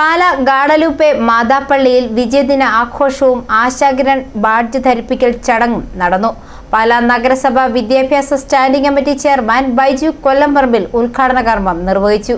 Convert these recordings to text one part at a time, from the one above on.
പാല ഗാഡലൂപ്പെ മാതാപ്പള്ളിയിൽ വിജയദിന ആഘോഷവും ആശാകിരൺ ബാഡ്ജ് ധരിപ്പിക്കൽ ചടങ്ങും നടന്നു. പാല നഗരസഭ വിദ്യാഭ്യാസ standing committee chairman Baiju Kollamparambil ഉദ്ഘാടന കർമ്മം നിർവഹിച്ചു.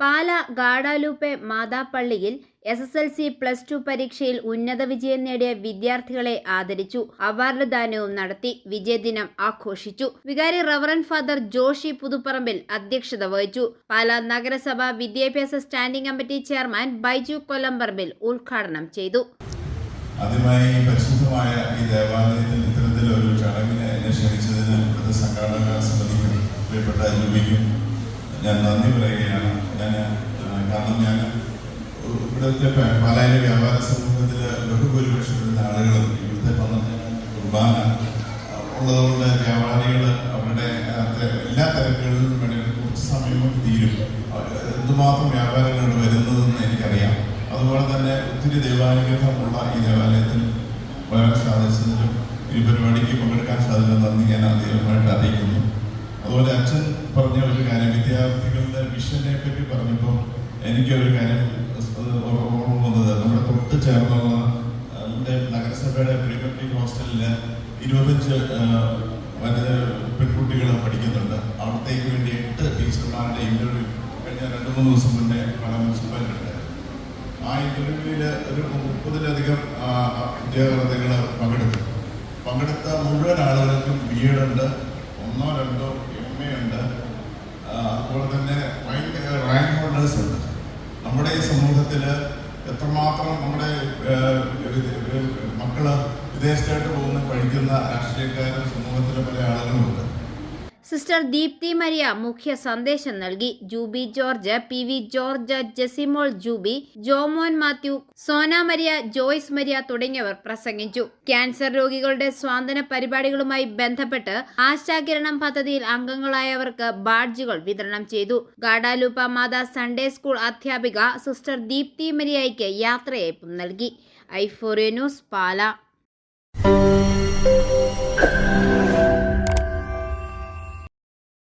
Pala Guadalupe മാതാപ്പള്ളിയിൽ S S L C plus two പരീക്ഷയിൽ ഉന്നത വിജയം നേടിയ വിദ്യാർത്ഥികളെ ആദരിച്ചു. അവാർഡ് ദാനവും നടത്തി. വിജയദിനം ആഘോഷിച്ചു. വികാരി റവറൻ ഫാദർ ജോഷി പുതുപ്പറമ്പിൽ അധ്യക്ഷത വഹിച്ചു. പാല നഗരസഭ വിദ്യാഭ്യാസ standing committee chairman Baiju Kollamparambil ഉദ്ഘാടനം ചെയ്തു. ആദ്യമായി പരിശുദ്ധമായ ഈ ദേവാലയത്തിൽ ഇത്തരത്തിലൊരു ചടങ്ങിനെ ക്ഷണിച്ചതിന് സംഘാടക സമിതിക്കും പ്രിയപ്പെട്ട ഞാൻ നന്ദി പറയുകയാണ്. ഞാൻ കാരണം ഞാൻ ഇവിടുത്തെ പാലായിലെ വ്യാപാര സമൂഹത്തിൽ ബഹുഭൂരിപക്ഷം വരുന്ന ആളുകളും ഇവിടുത്തെ പന്ത്രണ്ട് കുർബാന ഉള്ളതുകൊണ്ട് വ്യാപാരികൾ അവരുടെ എല്ലാ തിരക്കുകളിലും വേണ്ടി കുറച്ച് സമയവും തീരും. എന്തുമാത്രം വ്യാപാരങ്ങൾ വരുന്നതെന്ന് എനിക്കറിയാം. അതുപോലെ തന്നെ ഒത്തിരി ദൈവാനുഗ്രഹമുള്ള ഈ ദേവാലയത്തിൽ വരാൻ സാധിച്ചതിലും ഈ പരിപാടിക്ക് പങ്കെടുക്കാൻ സാധിച്ചത് നന്ദി ഞാൻ അതുപോലെ അച്ഛൻ പറഞ്ഞ ഒരു കാര്യം വിദ്യാർത്ഥികളുടെ മിഷനെ പറ്റി പറഞ്ഞപ്പോൾ എനിക്കൊരു കാര്യം ഓർമ്മ വന്നത്. നമ്മുടെ തൊട്ട് ചേർന്നുള്ള നഗരസഭയുടെ പ്രീമെട്രിക് ഹോസ്റ്റലിൽ ഇരുപത്തഞ്ച് വനിത പെൺകുട്ടികൾ പഠിക്കുന്നുണ്ട്. അവിടത്തേക്ക് വേണ്ടി എട്ട് ടീച്ചർമാരുടെ ഇന്റർവ്യൂ കഴിഞ്ഞ രണ്ട് മൂന്ന് ദിവസം മുന്നേ പല മുനിസിപ്പാലിറ്റി ആ ഇന്റർവ്യൂവിൽ ഒരു മുപ്പതിലധികം വിദ്യാർത്ഥികൾ പങ്കെടുത്തു. പങ്കെടുത്ത മുഴുവൻ ആളുകൾക്കും ബി എഡ് ഉണ്ട് ഒന്നോ രണ്ടോ എം എ ഉണ്ട് ആ, അതുപോലെ തന്നെ ഭയങ്കര റാങ്ക് ഹോൾഡേഴ്സ് ഉണ്ട് നമ്മുടെ ഈ സമൂഹത്തിൽ എത്രമാത്രം നമ്മുടെ മക്കൾ വിദേശത്തായിട്ട് പോകുന്ന പഠിക്കുന്ന രാഷ്ട്രീയക്കാരും സമൂഹത്തിലെ പല ആളുകളുമുണ്ട്. സിസ്റ്റർ ദീപ്തി മരിയ മുഖ്യ സന്ദേശം നൽകി. Jubi George P V George Jesimol Jubi Jomon Mathew Sona Maria Joyce Maria തുടങ്ങിയവർ പ്രസംഗിച്ചു. ക്യാൻസർ രോഗികളുടെ സ്വാന്തന പരിപാടികളുമായി ബന്ധപ്പെട്ട് ആശാകിരണം പദ്ധതിയിൽ അംഗങ്ങളായവർക്ക് ബാഡ്ജുകൾ വിതരണം ചെയ്തു. ഗാഡാലൂപ്പ മാതാ സൺഡേ സ്കൂൾ അധ്യാപിക സിസ്റ്റർ ദീപ്തി മരിയയ്ക്ക് യാത്രയയപ്പും നൽകി. ഐഫോറിയ ന്യൂസ് പാല.